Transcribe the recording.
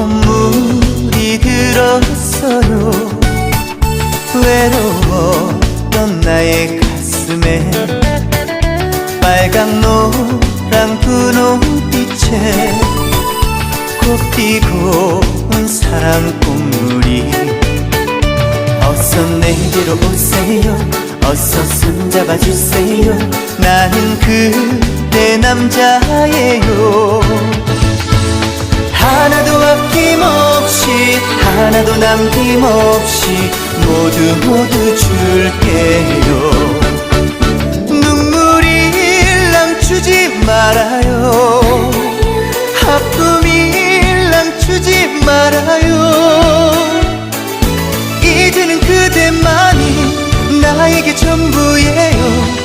콧물이 들었어요. 외로웠던 나의 가슴에 빨강 노랑 분홍빛에 곧 피고 온 사랑 꽃물이 어서 내게로 오세요. 어서 손잡아 주세요. 나는 그대 남자예요. 남김없이 하나도 남김없이 모두 모두 줄게요. 눈물이 일랑 주지 말아요. 아픔이 일랑 주지 말아요. 이제는 그대만이 나에게 전부예요.